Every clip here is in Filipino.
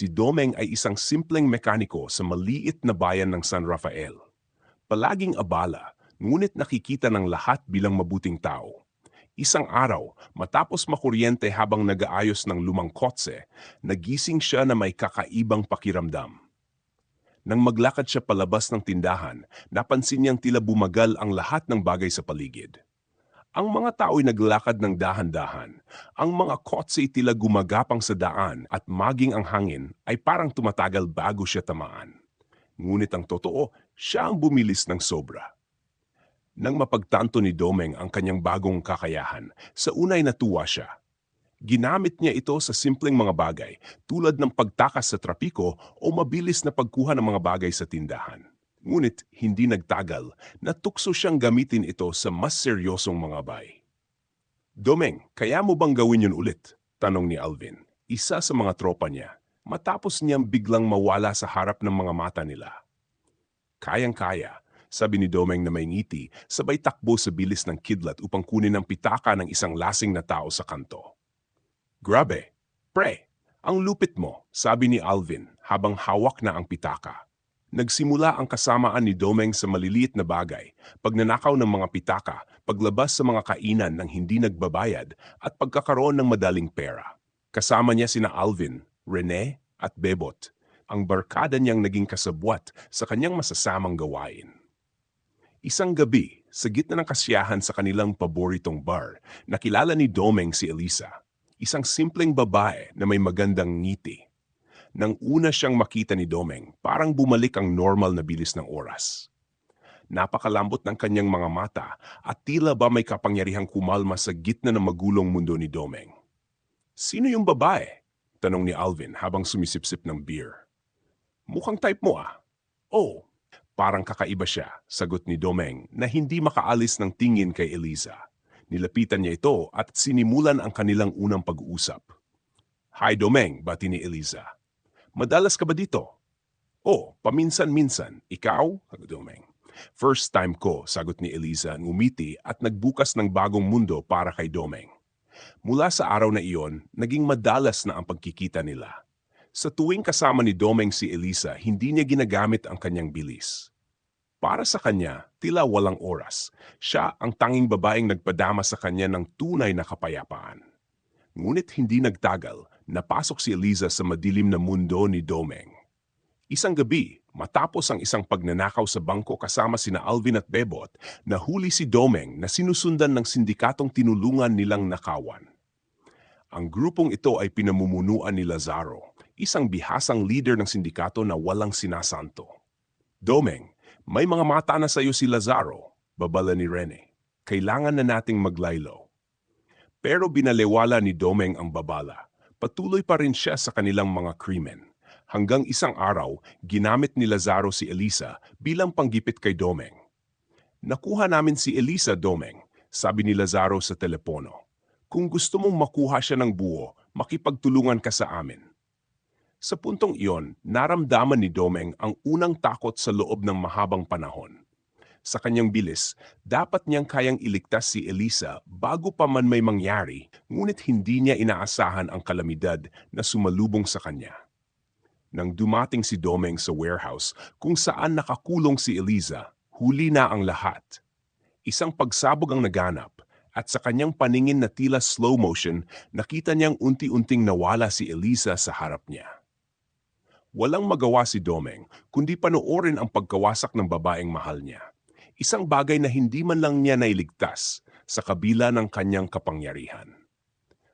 Si Domeng ay isang simpleng mekaniko sa maliit na bayan ng San Rafael. Palaging abala, ngunit nakikita ng lahat bilang mabuting tao. Isang araw, matapos makuryente habang nag-aayos ng lumang kotse, nagising siya na may kakaibang pakiramdam. Nang maglakad siya palabas ng tindahan, napansin niyang tila bumagal ang lahat ng bagay sa paligid. Ang mga tao'y naglakad ng dahan-dahan. Ang mga kotse tila gumagapang sa daan at maging ang hangin ay parang tumatagal bago siya tamaan. Ngunit ang totoo, siya ang bumilis ng sobra. Nang mapagtanto ni Domeng ang kanyang bagong kakayahan, sa unay natuwa siya. Ginamit niya ito sa simpleng mga bagay tulad ng pagtakas sa trapiko o mabilis na pagkuha ng mga bagay sa tindahan. Ngunit hindi nagtagal, natukso siyang gamitin ito sa mas seryosong mga bay. Domeng, kaya mo bang gawin yun ulit? Tanong ni Alvin, isa sa mga tropa niya, matapos niyang biglang mawala sa harap ng mga mata nila. Kayang-kaya, sabi ni Domeng na may ngiti, sabay takbo sa bilis ng kidlat upang kunin ang pitaka ng isang lasing na tao sa kanto. Grabe, pre, ang lupit mo, sabi ni Alvin habang hawak na ang pitaka. Nagsimula ang kasamaan ni Domeng sa maliliit na bagay, pagnanakaw ng mga pitaka, paglabas sa mga kainan ng hindi nagbabayad at pagkakaroon ng madaling pera. Kasama niya sina Alvin, Rene at Bebot, ang barkada niyang naging kasabwat sa kanyang masasamang gawain. Isang gabi, sa gitna ng kasiyahan sa kanilang paboritong bar, nakilala ni Domeng si Elisa, isang simpleng babae na may magandang ngiti. Nang una siyang makita ni Domeng, parang bumalik ang normal na bilis ng oras. Napakalambot ng kanyang mga mata at tila ba may kapangyarihang kumalma sa gitna ng magulong mundo ni Domeng. Sino yung babae? Tanong ni Alvin habang sumisipsip ng beer. Mukhang type mo ah. Oh, parang kakaiba siya, sagot ni Domeng na hindi makaalis ng tingin kay Eliza. Nilapitan niya ito at sinimulan ang kanilang unang pag-uusap. Hi Domeng, bati ni Eliza. Madalas ka ba dito? Oh, paminsan-minsan. Ikaw? Sagot Domeng. First time ko, sagot ni Eliza ngumiti at nagbukas ng bagong mundo para kay Domeng. Mula sa araw na iyon, naging madalas na ang pagkikita nila. Sa tuwing kasama ni Domeng si Elisa, hindi niya ginagamit ang kanyang bilis. Para sa kanya, tila walang oras. Siya ang tanging babaeng nagpadama sa kanya ng tunay na kapayapaan. Ngunit hindi nagtagal, napasok si Eliza sa madilim na mundo ni Domeng. Isang gabi, matapos ang isang pagnanakaw sa bangko kasama sina Alvin at Bebot, nahuli si Domeng na sinusundan ng sindikatong tinulungan nilang nakawan. Ang grupong ito ay pinamumunuan ni Lazaro, isang bihasang leader ng sindikato na walang sinasanto. Domeng, may mga mata na sa iyo si Lazaro, babala ni Rene. Kailangan na nating maglaylo. Pero binalewala ni Domeng ang babala. Patuloy pa rin siya sa kanilang mga krimen. Hanggang isang araw, ginamit ni Lazaro si Elisa bilang panggipit kay Domeng. Nakuha namin si Elisa Domeng, sabi ni Lazaro sa telepono. Kung gusto mong makuha siya ng buo, makipagtulungan ka sa amin. Sa puntong iyon, naramdaman ni Domeng ang unang takot sa loob ng mahabang panahon. Sa kanyang bilis, dapat niyang kayang iligtas si Elisa bago pa man may mangyari, ngunit hindi niya inaasahan ang kalamidad na sumalubong sa kanya. Nang dumating si Domeng sa warehouse kung saan nakakulong si Eliza, huli na ang lahat. Isang pagsabog ang naganap at sa kanyang paningin na tila slow motion, nakita niyang unti-unting nawala si Eliza sa harap niya. Walang magawa si Domeng kundi panoorin ang pagkawasak ng babaeng mahal niya. Isang bagay na hindi man lang niya nailigtas sa kabila ng kanyang kapangyarihan.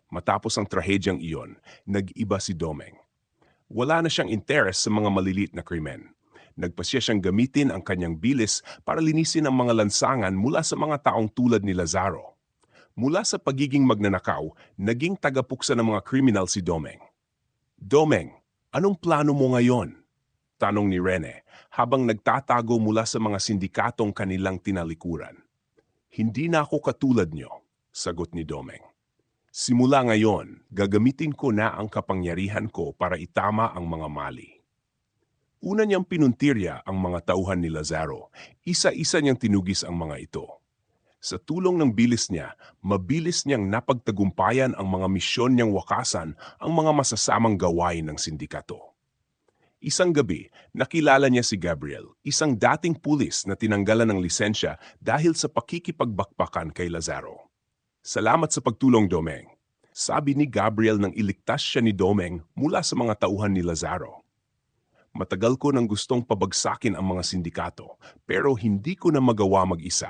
Matapos ang trahedyang iyon, nag-iba si Domeng. Wala na siyang interes sa mga maliliit na krimen. Nagpasya siyang gamitin ang kanyang bilis para linisin ang mga lansangan mula sa mga taong tulad ni Lazaro. Mula sa pagiging magnanakaw, naging tagapuksa ng mga kriminal si Domeng. Domeng, anong plano mo ngayon? Tanong ni Rene habang nagtatago mula sa mga sindikatong kanilang tinalikuran. Hindi na ako katulad niyo, sagot ni Domeng. Simula ngayon, gagamitin ko na ang kapangyarihan ko para itama ang mga mali. Una niyang pinuntirya ang mga tauhan ni Lazaro. Isa-isa niyang tinugis ang mga ito. Sa tulong ng bilis niya, mabilis niyang napagtagumpayan ang mga misyon niyang wakasan ang mga masasamang gawain ng sindikato. Isang gabi, nakilala niya si Gabriel, isang dating pulis na tinanggalan ng lisensya dahil sa pakikipagbakbakan kay Lazaro. Salamat sa pagtulong, Domeng. Sabi ni Gabriel nang iligtas siya ni Domeng mula sa mga tauhan ni Lazaro. Matagal ko nang gustong pabagsakin ang mga sindikato, pero hindi ko na magawa mag-isa.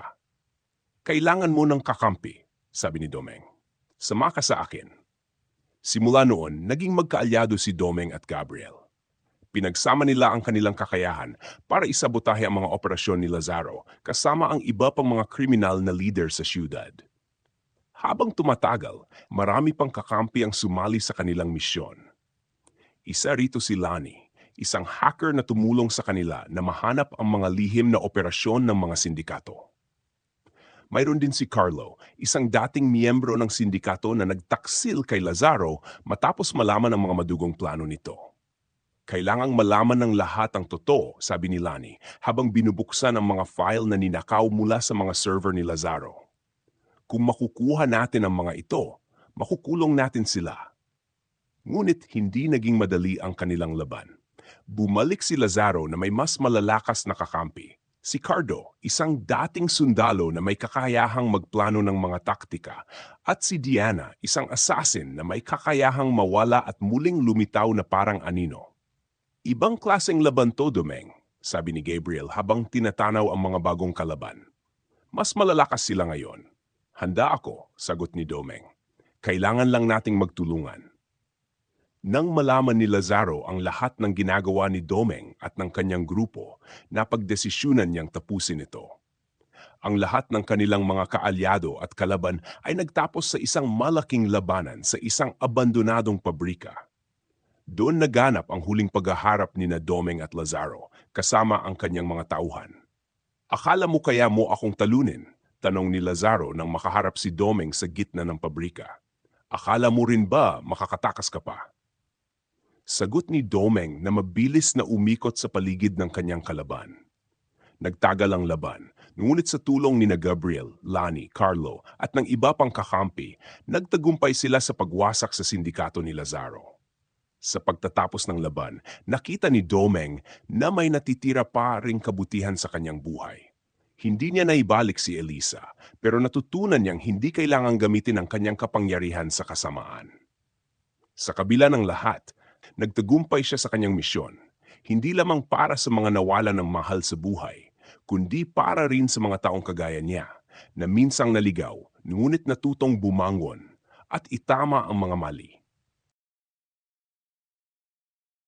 Kailangan mo ng kakampi, sabi ni Domeng. Sama ka sa akin. Simula noon, naging magkaalyado si Domeng at Gabriel. Pinagsama nila ang kanilang kakayahan para isabotahe ang mga operasyon ni Lazaro kasama ang iba pang mga kriminal na leader sa syudad. Habang tumatagal, marami pang kakampi ang sumali sa kanilang misyon. Isa rito si Lani, isang hacker na tumulong sa kanila na mahanap ang mga lihim na operasyon ng mga sindikato. Mayroon din si Carlo, isang dating miyembro ng sindikato na nagtaksil kay Lazaro matapos malaman ang mga madugong plano nito. Kailangang malaman ng lahat ang totoo, sabi ni Lani, habang binubuksan ang mga file na ninakaw mula sa mga server ni Lazaro. Kung makukuha natin ang mga ito, makukulong natin sila. Ngunit hindi naging madali ang kanilang laban. Bumalik si Lazaro na may mas malalakas na kakampi. Si Cardo, isang dating sundalo na may kakayahang magplano ng mga taktika, at si Diana, isang assassin na may kakayahang mawala at muling lumitaw na parang anino. Ibang klaseng laban to, Domeng, sabi ni Gabriel habang tinatanaw ang mga bagong kalaban. Mas malalakas sila ngayon. Handa ako, sagot ni Domeng. Kailangan lang nating magtulungan. Nang malaman ni Lazaro ang lahat ng ginagawa ni Domeng at ng kanyang grupo, napagdesisyunan niyang tapusin ito. Ang lahat ng kanilang mga kaalyado at kalaban ay nagtapos sa isang malaking labanan sa isang abandonadong pabrika. Doon naganap ang huling paghaharap ni na Domeng at Lazaro kasama ang kanyang mga tauhan. Akala mo kaya mo akong talunin? Tanong ni Lazaro nang makaharap si Domeng sa gitna ng pabrika. Akala mo rin ba makakatakas ka pa? Sagot ni Domeng na mabilis na umikot sa paligid ng kanyang kalaban. Nagtagal ang laban, ngunit sa tulong ni na Gabriel, Lani, Carlo at ng iba pang kakampi, nagtagumpay sila sa pagwasak sa sindikato ni Lazaro. Sa pagtatapos ng laban, nakita ni Domeng na may natitira pa ring kabutihan sa kanyang buhay. Hindi niya naibalik si Elisa, pero natutunan niyang hindi kailangang gamitin ang kanyang kapangyarihan sa kasamaan. Sa kabila ng lahat, nagtagumpay siya sa kanyang misyon, hindi lamang para sa mga nawala ng mahal sa buhay, kundi para rin sa mga taong kagaya niya, na minsang naligaw, ngunit natutong bumangon at itama ang mga mali.